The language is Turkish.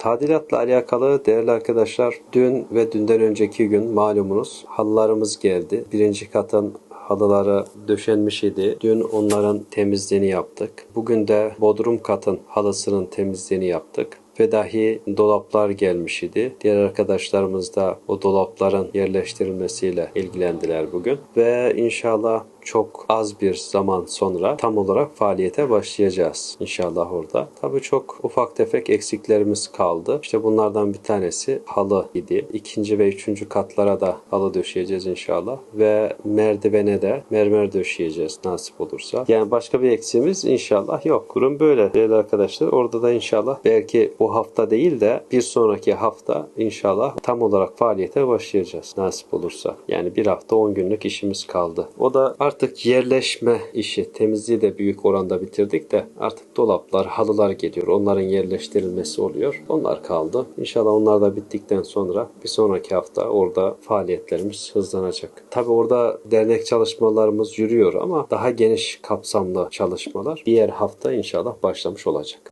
Tadilatla alakalı değerli arkadaşlar dün ve dünden önceki gün malumunuz halılarımız geldi. Birinci katın halıları döşenmiş idi. Dün onların temizliğini yaptık. Bugün de bodrum katın halısının temizliğini yaptık ve dahi dolaplar gelmiş idi. Diğer arkadaşlarımız da o dolapların yerleştirilmesiyle ilgilendiler bugün ve inşallah çok az bir zaman sonra tam olarak faaliyete başlayacağız inşallah orada. Tabii çok ufak tefek eksiklerimiz kaldı. İşte bunlardan bir tanesi halı idi. İkinci ve üçüncü katlara da halı döşeyeceğiz inşallah ve merdivene de mermer döşeyeceğiz nasip olursa. Yani başka bir eksiğimiz inşallah yok. Kurum böyle değerli arkadaşlar. Orada da inşallah belki bu hafta değil de bir sonraki hafta inşallah tam olarak faaliyete başlayacağız nasip olursa. Yani bir hafta 10 günlük işimiz kaldı. O da artık yerleşme işi. Temizliği de büyük oranda bitirdik de artık dolaplar, halılar geliyor. Onların yerleştirilmesi oluyor. Onlar kaldı. İnşallah onlar da bittikten sonra bir sonraki hafta orada faaliyetlerimiz hızlanacak. Tabi orada dernek çalışmalarımız yürüyor ama daha geniş kapsamlı çalışmalar diğer hafta inşallah başlamış olacak.